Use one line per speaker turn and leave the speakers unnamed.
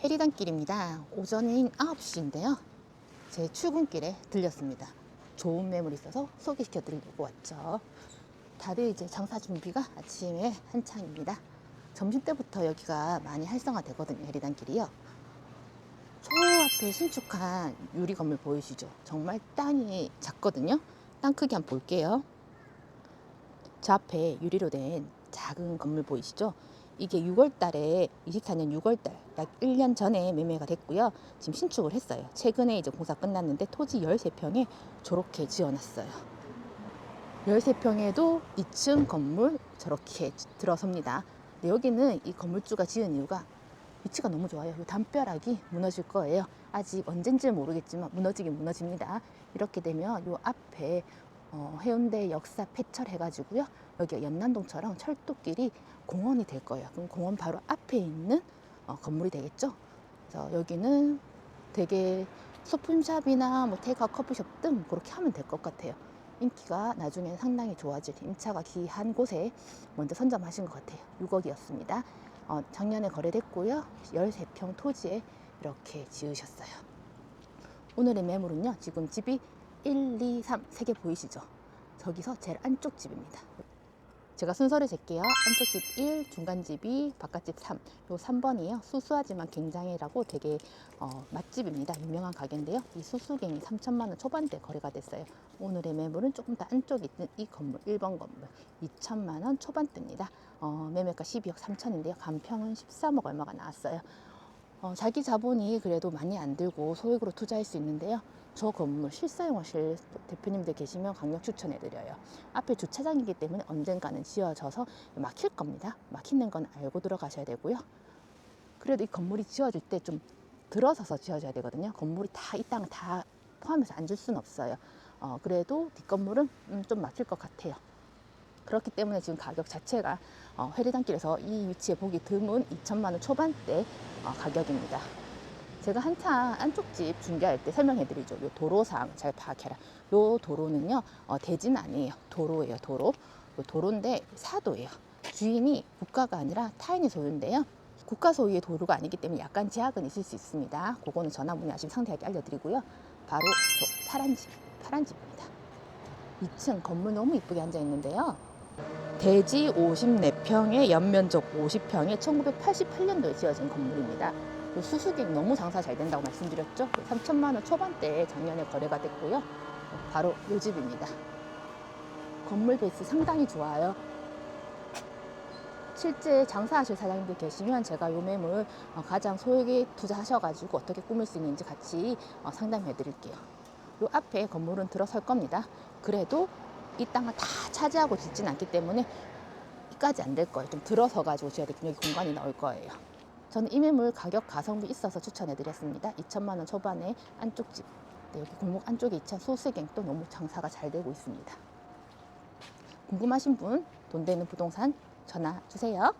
해리단길입니다. 오전인 9시인데요. 제 출근길에 들렸습니다. 좋은 매물이 있어서 소개시켜 드리려고 왔죠. 다들 이제 장사 준비가 아침에 한창입니다. 점심 때부터 여기가 많이 활성화되거든요. 해리단길이요. 저 앞에 신축한 유리 건물 보이시죠? 정말 땅이 작거든요. 땅 크기 한번 볼게요. 저 앞에 유리로 된 작은 건물 보이시죠? 이게 6월 달에 24년 6월 달 약 1년 전에 매매가 됐고요. 지금 신축을 했어요. 최근에 이제 공사 끝났는데 토지 13평에 저렇게 지어놨어요. 13평에도 2층 건물 저렇게 들어섭니다. 근데 여기는 이 건물주가 지은 이유가 위치가 너무 좋아요. 이 담벼락이 무너질 거예요. 아직 언젠지 모르겠지만 무너지긴 무너집니다. 이렇게 되면 이 앞에 어, 해운대 역사 폐철 해가지고요. 여기 연남동처럼 철도길이 공원이 될 거예요. 그럼 공원 바로 앞에 있는 어, 건물이 되겠죠. 그래서 여기는 되게 소품샵이나 뭐 테이크아웃 커피숍 등 그렇게 하면 될 것 같아요. 인기가 나중에 상당히 좋아질 임차가 귀한 곳에 먼저 선점하신 것 같아요. 6억이었습니다. 어, 작년에 거래됐고요. 13평 토지에 이렇게 지으셨어요. 오늘의 매물은요. 지금 집이 1, 2, 3, 3개 보이시죠? 저기서 제일 안쪽 집입니다. 제가 순서를 잴게요. 안쪽 집 1, 중간 집이 바깥집 3. 요 3번이에요. 수수하지만 굉장히라고 되게 어, 맛집입니다. 유명한 가게인데요. 이 수수갱이 3천만 원 초반대 거래가 됐어요. 오늘의 매물은 조금 더 안쪽에 있는 이 건물 1번 건물 2천만 원 초반대입니다. 어, 매매가 12억 3천인데요. 간평은 13억 얼마가 나왔어요. 어, 자기 자본이 그래도 많이 안 들고 소액으로 투자할 수 있는데요. 저 건물 실사용하실 대표님들 계시면 강력 추천해드려요. 앞에 주차장이기 때문에 언젠가는 지어져서 막힐 겁니다. 막히는 건 알고 들어가셔야 되고요. 그래도 이 건물이 지어질 때 좀 들어서서 지어져야 되거든요. 건물이 다 이 땅을 다 포함해서 앉을 수는 없어요. 어, 그래도 뒷건물은 음, 좀 막힐 것 같아요. 그렇기 때문에 지금 가격 자체가 어, 회리단길에서 이 위치에 보기 드문 2천만 원 초반대 어, 가격입니다. 제가 한창 안쪽 집 중개할 때 설명해 드리죠. 요 도로상 잘 파악해라. 요 도로는요, 어, 대지는 아니에요. 도로예요, 도로. 요 도로인데 사도예요. 주인이 국가가 아니라 타인이 소유인데요. 국가 소유의 도로가 아니기 때문에 약간 제약은 있을 수 있습니다. 그거는 전화 문의하시면 상세하게 알려드리고요. 바로 저 파란 집, 파란 집입니다. 2층 건물 너무 이쁘게 앉아 있는데요. 대지 54평에 연면적 50평에 1988년도에 지어진 건물입니다. 이 수수객 너무 장사 잘 된다고 말씀드렸죠? 3천만 원 초반대에 작년에 거래가 됐고요. 바로 이 집입니다. 건물 베이스 상당히 좋아요. 실제 장사하실 사장님들 계시면 제가 요 매물 어, 가장 소액에 투자하셔가지고 어떻게 꾸밀 수 있는지 같이 어, 상담해 드릴게요. 요 앞에 건물은 들어설 겁니다. 그래도 이 땅을 다 차지하고 짓진 않기 때문에 이까지 안 될 거예요. 좀 들어서 가지고 지어야 되면 여기 공간이 나올 거예요. 저는 이 매물 가격 가성비 있어서 추천해 드렸습니다. 2천만 원 초반에 안쪽 집. 네, 여기 골목 안쪽에 2차 소수갱도 너무 장사가 잘 되고 있습니다. 궁금하신 분 돈 되는 부동산 전화 주세요.